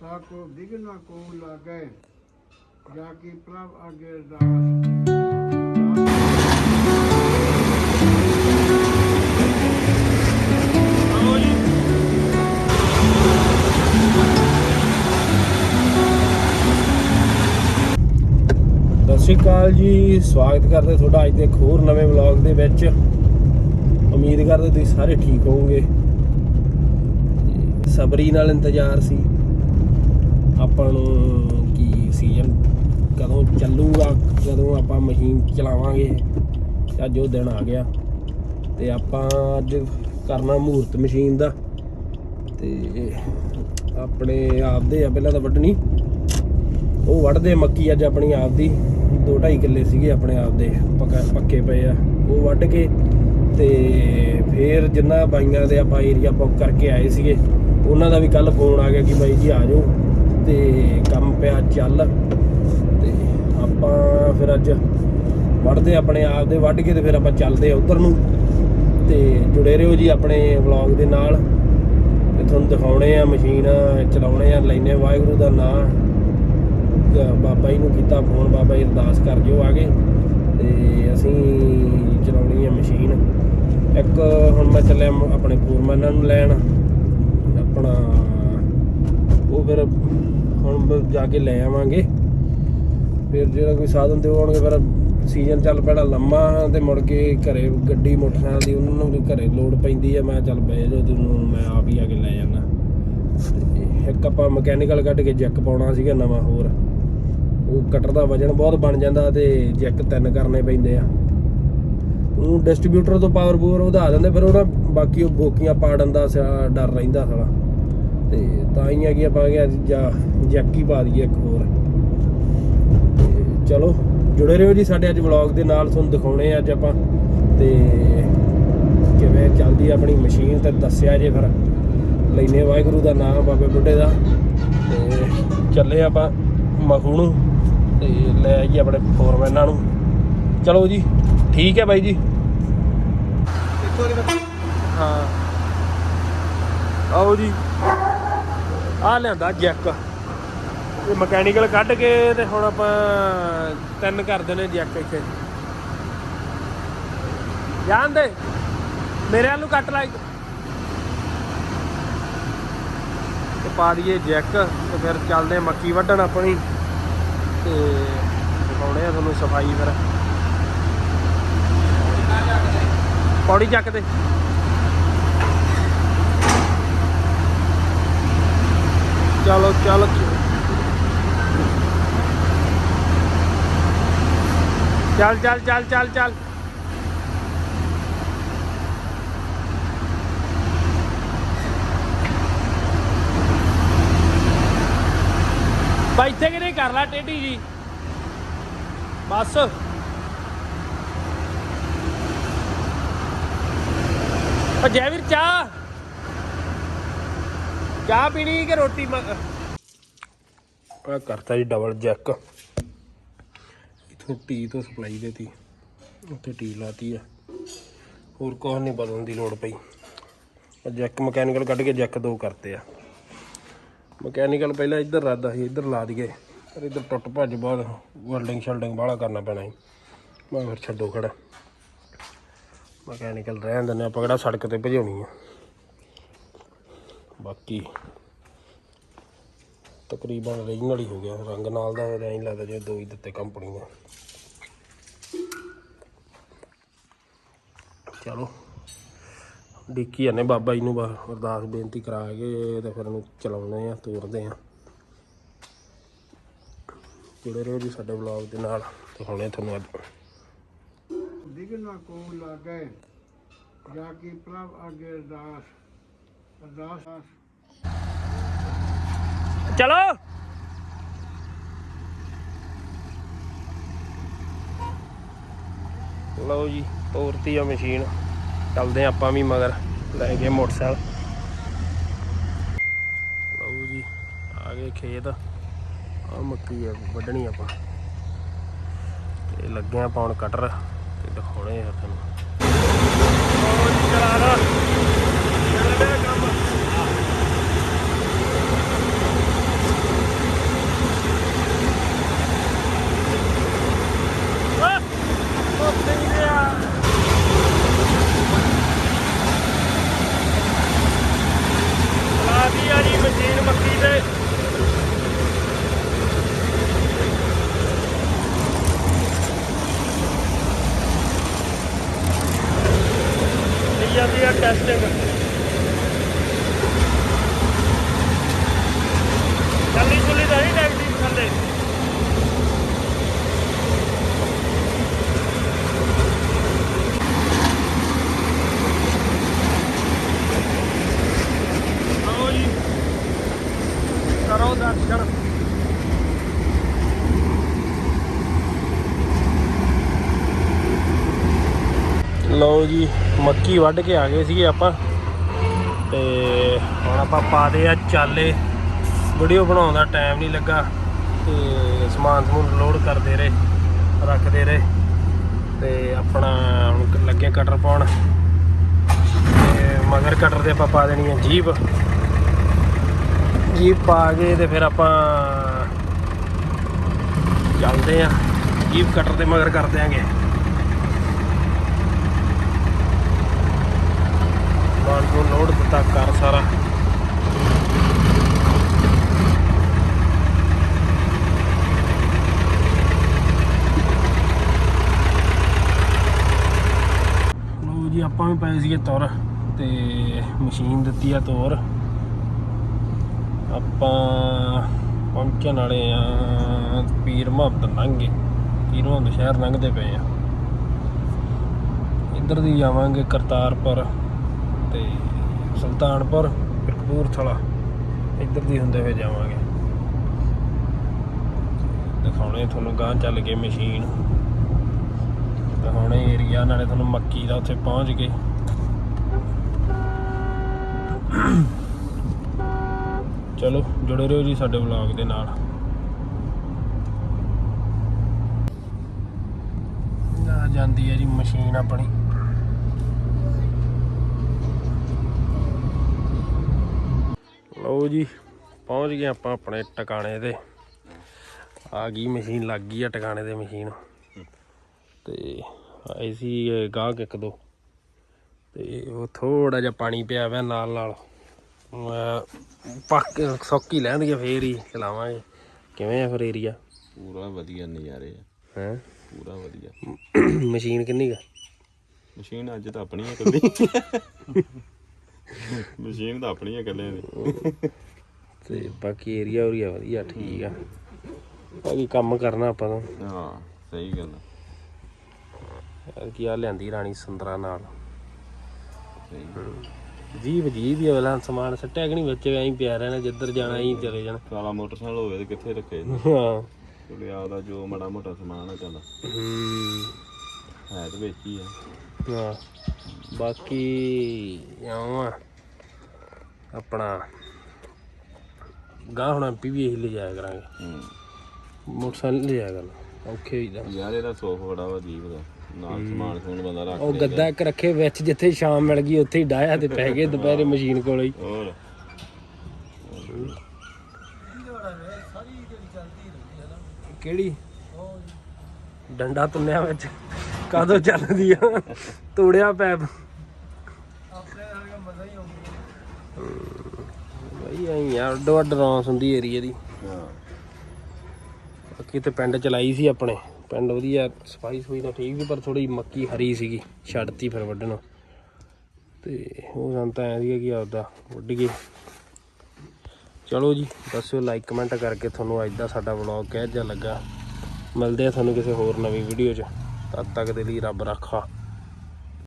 ਤਾਕੋ vegan ਕੋ ਲਾਗੈ, ਜਾ ਕੀ ਪ੍ਰਭ ਅਗੇ ਅਰਦਾਸ ਸਤਿ ਸ਼੍ਰੀ ਅਕਾਲ ਜੀ, ਸਵਾਗਤ ਕਰਦੇ ਤੁਹਾਡਾ ਅੱਜ ਦੇ ਇੱਕ ਹੋਰ ਨਵੇਂ ਵਲੌਗ ਦੇ ਵਿੱਚ। ਉਮੀਦ ਕਰਦੇ ਤੁਸੀਂ ਸਾਰੇ ਠੀਕ ਹੋਵੋਗੇ। ਤੇ ਸਬਰੀ ਨਾਲ ਇੰਤਜ਼ਾਰ ਸੀ। ਆਪਾਂ ਨੂੰ ਕੀ ਸੀਜ਼ਨ ਕਦੋਂ ਚੱਲੂਗਾ, ਕਦੋਂ ਆਪਾਂ ਮਸ਼ੀਨ ਚਲਾਵਾਂਗੇ, ਅੱਜ ਉਹ ਦਿਨ ਆ ਗਿਆ। ਤੇ ਆਪਾਂ ਅੱਜ ਕਰਨਾ ਮਹੂਰਤ ਮਸ਼ੀਨ ਦਾ। ਤੇ ਆਪਣੇ ਆਪਦੇ ਆ, ਪਹਿਲਾਂ ਤਾਂ ਵੱਢਣੀ। ਉਹ ਵੱਢਦੇ ਮੱਕੀ ਅੱਜ ਆਪਣੀ ਆਪ ਦੀ 2.5 ਕਿੱਲੇ ਸੀਗੇ ਆਪਣੇ ਆਪ ਦੇ ਪੱਕਾ ਪੱਕੇ ਪਏ ਆ। ਉਹ ਵੱਢ ਕੇ ਤੇ ਫੇਰ ਜਿੰਨਾ ਬਾਈਆਂ ਦੇ ਆਪਾਂ ਏਰੀਆ ਬੁੱਕ ਕਰਕੇ ਆਏ ਸੀਗੇ। ਉਹਨਾਂ ਦਾ ਵੀ ਕੱਲ ਫੋਨ ਆ ਗਿਆ ਕਿ ਬਾਈ ਜੀ ਆ ਜਾਓ ਤੇ ਕੰਮ ਪਿਆ ਚੱਲ ਤੇ ਆਪਾਂ ਫਿਰ ਅੱਜ ਵੱਢਦੇ ਆਪਣੇ ਆਪ ਦੇ ਵੱਢ ਕੇ ਤੇ ਫਿਰ ਆਪਾਂ ਚੱਲਦੇ ਆ ਉਧਰ ਨੂੰ ਤੇ ਜੁੜੇ ਰਹੋ ਜੀ ਆਪਣੇ ਵਲੌਗ ਦੇ ਨਾਲ। ਤੇ ਤੁਹਾਨੂੰ ਦਿਖਾਉਣੇ ਆ ਮਸ਼ੀਨ, ਚਲਾਉਣੇ ਆ ਲੈਨੇ ਵਾਹਿਗੁਰੂ ਦਾ ਨਾਮ ਬਾਬਾ ਜੀ ਨੂੰ ਕੀਤਾ ਫੋਨ ਬਾਬਾ ਜੀ ਅਰਦਾਸ ਕਰ ਜਿਓ ਆ ਗਏ ਤੇ ਅਸੀਂ ਚਲਾਉਣੀ ਹੈ ਮਸ਼ੀਨ। ਇੱਕ ਹੁਣ ਮੈਂ ਚੱਲਿਆ ਆਪਣੇ ਫੋਰਮੈਨਾਂ ਨੂੰ ਲੈਣ। ਆਪਣਾ, ਉਹ ਫਿਰ ਹੁਣ ਜਾ ਕੇ ਲੈ ਆਵਾਂਗੇ। ਫਿਰ ਜਿਹੜਾ ਕੋਈ ਸਾਧਨ ਤੇ ਆਉਣਗੇ, ਫਿਰ ਸੀਜ਼ਨ ਚੱਲ ਪੈਣਾ ਲੰਮਾ ਤੇ ਮੁੜ ਕੇ ਘਰੇ ਗੱਡੀ, ਮੋਟਰਸਾਈਕਲ ਦੀ ਉਹਨਾਂ ਨੂੰ ਵੀ ਘਰੇ ਲੋਡ ਪੈਂਦੀ ਹੈ ਮੈਂ ਚੱਲ ਬਹਿ ਜਾਓ ਤੁਹਾਨੂੰ ਮੈਂ ਆਪ ਹੀ ਆ ਕੇ ਲੈ ਜਾਣਾ ਇੱਕ ਆਪਾਂ ਮਕੈਨੀਕਲ ਕੱਢ ਕੇ ਜੈਕ ਪਾਉਣਾ ਸੀਗਾ ਨਵਾਂ ਹੋਰ। ਉਹ ਕਟਰ ਦਾ ਵਜਨ ਬਹੁਤ ਬਣ ਜਾਂਦਾ ਤੇ ਜੈਕ ਤਿੰਨ ਕਰਨੇ ਪੈਂਦੇ ਆ। ਉਹ ਡਿਸਟ੍ਰੀਬਿਊਟਰ ਤੋਂ ਪਾਵਰ ਪੂਰ ਵਧਾ ਦਿੰਦੇ ਫਿਰ ਉਹਨਾਂ ਬਾਕੀ ਉਹ ਬੋਕੀਆਂ ਪਾੜਨ ਦਾ ਡਰ ਰਹਿੰਦਾ ਸਾਲਾ। ਤੇ ਤਾਂ ਹੀ ਆ ਕਿ ਆਪਾਂ ਕਿਹਾ ਜਾਂ ਜੈਕੀ ਪਾ ਦਈਏ ਇੱਕ ਹੋਰ। ਤੇ ਚਲੋ, ਜੁੜੇ ਰਹੋ ਜੀ ਸਾਡੇ ਅੱਜ ਵਲੌਗ ਦੇ ਨਾਲ, ਤੁਹਾਨੂੰ ਦਿਖਾਉਣੇ ਅੱਜ ਆਪਾਂ। ਤੇ ਕਿਵੇਂ ਚੱਲਦੀ ਆਪਣੀ ਮਸ਼ੀਨ ਤੇ ਦੱਸਿਆ ਜੇ ਫਿਰ। ਲੈਨੇ ਵਾਹਿਗੁਰੂ ਦਾ ਨਾਮ, ਬਾਬੇ ਬੁੱਢੇ ਦਾ। ਤੇ ਚੱਲੇ ਆਪਾਂ ਮਖੂ ਨੂੰ। ਤੇ ਲੈ ਆਈਏ ਆਪਣੇ ਫੋਰਮੈਨਾਂ ਨੂੰ। ਚਲੋ ਜੀ। ਠੀਕ ਹੈ ਬਾਈ ਜੀ। ਹਾਂ। ਆਓ ਜੀ। ਆ ਲਿਆਂਦਾ ਜੈਕ। ਇਹ ਮਕੈਨੀਕਲ ਕੱਢ ਕੇ ਤੇ ਹੁਣ ਆਪਾਂ ਤਿੰਨ ਕਰ ਦੇਣੇ ਜੈਕ ਇੱਥੇ। ਜਾਣ ਦੇ। ਮੇਰੇ ਵੱਲ ਨੂੰ ਕੱਟ ਲਾ ਤੇ ਪਾ ਦਈਏ ਜੈਕ ਤੇ ਫਿਰ ਚੱਲਦੇ ਮੱਕੀ ਵੱਢਣ ਆਪਣੀ। ਤੇ ਦਿਖਾਉਣੇ ਆ ਤੁਹਾਨੂੰ ਸਫ਼ਾਈ ਫਿਰ। ਪੌੜੀ ਚੱਕ ਦੇ। ਚਲੋ, ਚਲ। ਚੱਲ ਚੱਲ ਚੱਲ ਚੱਲ ਚੱਲ। ਬਾਈ ਇੱਥੇ ਕਿ ਨਹੀਂ ਕਰ ਲੈ ਟੇਢੀ ਜੀ? ਬਸ। ਉਹ ਜੈਵੀਰ, ਚਾਹ। ਚਾਹ ਪੀਣੀ ਕਿ ਰੋਟੀ ਆ ਕਰਤਾ ਜੀ ਡਬਲ ਜੈਕ ਇਥੋਂ ਟੀ ਤੋਂ ਸਪਲਾਈ ਦੇਤੀ। ਉੱਥੇ ਟੀ ਲਾਤੀ ਆ। ਹੋਰ ਕੁਛ ਨਹੀਂ ਬਦਲਣ ਦੀ ਲੋੜ ਪਈ। ਆ ਜੈਕ ਮਕੈਨੀਕਲ ਕੱਢ ਕੇ ਜੈਕ ਦੋ ਕਰਤੇ ਆ। ਮਕੈਨੀਕਲ ਪਹਿਲਾਂ ਇੱਧਰ ਰਾਦਾ ਸੀ, ਇੱਧਰ ਲਾ ਦਈਏ। ਪਰ ਇੱਧਰ ਟੁੱਟ ਭੱਜ ਬਾਅਦ ਵੈਲਡਿੰਗ ਸ਼ੈਲਡਿੰਗ ਬਾਹਲਾ ਕਰਨਾ ਪੈਣਾ ਸੀ। ਮੈਂ ਫਿਰ ਛੱਡੋ ਖੜਾ। ਮਕੈਨੀਕਲ ਰਹਿਣ ਦਿੰਦੇ ਆਪਾਂ ਕਿਹੜਾ ਸੜਕ ਤੇ ਭਜਾਉਣੀ ਆ। ਬਾਕੀ ਤਕਰੀਬਨ ਓਰੀਜਨਲ ਹੀ ਹੋ ਗਿਆ, ਰੰਗ ਨਾਲ ਦਾ ਐਂ ਲੱਗਦਾ ਜਿਵੇਂ ਦੋ ਹੀ ਦਿੱਤੇ ਕੰਪਨੀ ਨੇ। ਚਲੋ ਡਿੱਕੀ ਜਾਂਦੇ ਬਾਬਾ ਜੀ ਨੂੰ ਬਸ ਅਰਦਾਸ ਬੇਨਤੀ ਕਰਾ ਕੇ ਤੇ ਫਿਰ ਉਹਨੂੰ ਚਲਾਉਣੇ ਆ ਤੋਰਦੇ ਆ ਜੁੜੇ ਰਹੋ ਜੀ ਸਾਡੇ ਵਲੌਗ ਦੇ ਨਾਲ ਦਿਖਾਉਣੇ ਤੁਹਾਨੂੰ ਅੱਜ ਵਿਗਨ ਕੋ ਲਾਗੈ ਜਾ ਕੀ ਪ੍ਰਭ ਅਗੇ ਅਰਦਾਸ ਅਰਦਾਸ। ਚਲੋ। ਲਓ ਜੀ, ਤੋਰਤੀ ਆ ਮਸ਼ੀਨ। ਚੱਲਦੇ ਆ ਆਪਾਂ ਵੀ ਮਗਰ, ਲੈ ਗਏ ਮੋਟਰਸਾਈਕਲ। ਲਓ ਜੀ, ਆ ਗਏ ਖੇਤ। ਆ ਮੱਕੀ ਆ, ਵੱਢਣੀ ਆਪਾਂ। ਤੇ ਲੱਗੇ ਆ ਪਾਉਣ ਕਟਰ। ਦਿਖਾਉਣੇ ਆ ਤੁਹਾਨੂੰ ਹੋਰ ਚਲਾ ਰਹਾ ਚੱਲ ਰਿਹਾ ਕੰਮ ਮੱਕੀ ਦੇ ਲਓ ਜੀ, ਮੱਕੀ ਵੱਢ ਕੇ ਆ ਗਏ ਸੀਗੇ ਆਪਾਂ। ਤੇ ਹੁਣ ਆਪਾਂ ਪਾ ਦੇ ਆ ਚਾਲੇ। ਵੀਡੀਓ ਬਣਾਉਣ ਦਾ ਟਾਈਮ ਨਹੀਂ ਲੱਗਾ ਤੇ ਸਮਾਨ ਸਮੂਨ ਲੋਡ ਕਰਦੇ ਰਹੇ, ਰੱਖਦੇ ਰਹੇ। ਤੇ ਆਪਣਾ ਹੁਣ ਲੱਗੇ ਕਟਰ ਪਾਉਣ। ਤੇ ਮਗਰ ਕਟਰ ਦੇ ਆਪਾਂ ਪਾ ਦੇਣੀ ਹੈ ਜੀਪ। ਜੀਪ ਪਾ ਕੇ ਤੇ ਫਿਰ ਆਪਾਂ ਚੱਲਦੇ ਆ। ਜੀਪ ਕਟਰ ਦੇ ਮਗਰ ਕਰ ਦਿਆਂਗੇ। ਮਾਲ ਲੋਡ ਦਿੱਤਾ ਕਰ ਸਾਰਾ। ਲੋ ਜੀ, ਆਪਾਂ ਵੀ ਪਏ ਸੀਗੇ ਤੁਰ ਤੇ ਮਸ਼ੀਨ ਦਿੱਤੀ ਆ ਤੌਰ। ਆਪਾਂ ਪਹੁੰਚਣ ਵਾਲੇ ਆ ਪੀਰ ਮੁਹੰਮਦ ਲੰਘੇ ਪੀਰ ਮੁਹੱਬਤ ਸ਼ਹਿਰ ਲੰਘਦੇ ਪਏ ਆ। ਇੱਧਰ ਦੀ ਜਾਵਾਂਗੇ ਕਰਤਾਰਪੁਰ। ਤੇ ਸੁਲਤਾਨਪੁਰ, ਕਪੂਰਥਲਾ ਇੱਧਰ ਦੀ ਹੁੰਦੇ ਹੋਏ ਜਾਵਾਂਗੇ। ਦਿਖਾਉਣੇ ਤੁਹਾਨੂੰ ਗਾਂ ਚੱਲ ਕੇ ਮਸ਼ੀਨ। ਦਿਖਾਉਣੇ ਏਰੀਆ ਨਾਲੇ ਤੁਹਾਨੂੰ ਮੱਕੀ ਦਾ ਉੱਥੇ ਪਹੁੰਚ ਗਏ ਚਲੋ, ਜੁੜੇ ਰਹੋ ਜੀ ਸਾਡੇ ਵਲੌਗ ਦੇ ਨਾਲ। ਆ ਜਾਂਦੀ ਹੈ ਜੀ ਮਸ਼ੀਨ ਆਪਣੀ। ਲਓ ਜੀ ਪਹੁੰਚ ਗਏ ਆਪਾਂ ਆਪਣੇ ਟਿਕਾਣੇ ਤੇ। ਆ ਗਈ ਮਸ਼ੀਨ ਲੱਗ ਗਈ ਆ ਟਿਕਾਣੇ ਤੇ ਮਸ਼ੀਨ। ਤੇ ਆਈ ਸੀ ਗਾਹਕ ਇੱਕ ਦੋ। ਤੇ ਉਹ ਥੋੜਾ ਜਿਹਾ ਪਾਣੀ ਪਿਆ ਹੋਇਆ ਨਾਲ ਨਾਲ। ਪੱਕ ਸੌਕੀ ਲੈਣਗੇ ਫੇਰ ਹੀ ਚਲਾਵਾਂਗੇ। ਕਿਵੇਂ ਆ ਫਿਰ ਏਰੀਆ ਪੂਰਾ ਵਧੀਆ ਨਜ਼ਾਰੇ ਆ। ਹੈ? ਪੂਰਾ ਵਧੀਆ। ਮਸ਼ੀਨ ਕਿੰਨੀ ਗਾ ਮਸ਼ੀਨ ਅੱਜ ਤਾਂ ਆਪਣੀ ਆ ਇਕੱਲੀ। ਮਸ਼ੀਨ ਤਾਂ ਆਪਣੀ ਆ ਇਕੱਲੇ ਦੀ। ਤੇ ਬਾਕੀ ਏਰੀਆ ਉਰੀਆ ਵਧੀਆ ਠੀਕ ਆ। ਬਾਕੀ ਕੰਮ ਕਰਨਾ ਆਪਾਂ ਤਾਂ। ਹਾਂ ਸਹੀ ਗੱਲ ਆ, ਯਾਰ ਕੀ ਆ ਲਿਆਂਦੀ ਰਾਣੀ ਸੁੰਦਰਾ ਨਾਲ। ਜੀਬ ਜੀਬ ਹੀ। ਅਗਲਾ ਸਮਾਨ ਸੱਟਿਆ ਕਿ ਨਹੀਂ ਵਿੱਚ ਐਂ ਪਿਆ ਰਹਿਣਾ ਜਿੱਧਰ ਜਾਣਾ ਐਂ ਚਲੇ ਜਾਣਾ। ਕਾਲਾ ਮੋਟਰਸਾਈਕਲ ਹੋਵੇ ਤੇ ਕਿੱਥੇ ਰੱਖੇ ਹਾਂ। ਕਿਉਂਕਿ ਆਪਦਾ ਜੋ ਮਾੜਾ ਮੋਟਾ ਸਮਾਨ ਆ ਚੱਲ। ਹੂੰ। ਹੈ ਤੇ ਵਿੱਚ ਹੀ ਆ। ਹਾਂ। ਬਾਕੀ ਇਉਂ ਆ। ਆਪਣਾ ਗਾਂ ਹੁਣ ਐਮਪੀ ਵੀ ਇਹੀ ਲੈ ਜਾਇਆ ਕਰਾਂਗੇ। ਹੂੰ। ਮੋਟਰਸਾਈਕਲ ਲੈ ਜਾਇਆ ਕਰਨਾ ਔਖੇ ਹੋਈਦਾ ਯਾਰ ਇਹਦਾ ਸੋਫ ਬੜਾ ਵਾ ਦਾ ਨਾਲ ਸਮਾਨ ਸਮੂਨ ਬੰਦਾ ਰੱਖ ਉਹ ਗੱਦਾ ਇੱਕ ਰੱਖੇ ਵਿੱਚ ਜਿੱਥੇ ਸ਼ਾਮ ਮਿਲ ਗਈ ਉੱਥੇ ਹੀ ਡਾਇਆ ਤੇ ਪੈ ਗਏ ਦੁਪਹਿਰੇ ਮਸ਼ੀਨ ਕੋਲ ਹੀ। ਹੋਰ? ਕਿਹੜੀ? ਡੰਡਾ ਤੁੰਨਿਆ ਵਿੱਚ। ਕਾਦੋਂ ਚੱਲਦੀ ਆ? ਤੋੜਿਆ ਪੈਪ। ਐਂ ਯਾਰ ਅੱਡੋ ਅੱਡ ਰੌਂਸ ਹੁੰਦੀ ਏਰੀਆ ਦੀ। ਹਾਂ। ਬਾਕੀ ਤੇ ਪਿੰਡ ਚਲਾਈ ਸੀ ਆਪਣੇ। ਪਿੰਡ ਵਧੀਆ ਸਫ਼ਾਈ ਸਫ਼ਾਈ ਤਾਂ ਠੀਕ ਸੀ ਪਰ ਥੋੜੀ ਮੱਕੀ ਹਰੀ ਸੀਗੀ ਛੱਡਤੀ ਫਿਰ ਵੱਢਣ। ਤੇ ਉਹ ਸਾਨੂੰ ਤਾਂ ਐਂ ਸੀਗਾ ਕਿ ਆਪਦਾ ਵੱਢ ਗਏ। ਚਲੋ ਜੀ ਦੱਸਿਓ ਲਾਈਕ ਕਮੈਂਟ ਕਰਕੇ ਤੁਹਾਨੂੰ ਅੱਜ ਦਾ ਸਾਡਾ ਵਲੌਗ ਕਿਹੋ ਜਿਹਾ ਲੱਗਾ। ਮਿਲਦੇ ਆ ਤੁਹਾਨੂੰ ਕਿਸੇ ਹੋਰ ਨਵੀਂ ਵੀਡੀਓ 'ਚ। ਤਦ ਤੱਕ ਦੇ ਲਈ ਰੱਬ ਰਾਖਾ।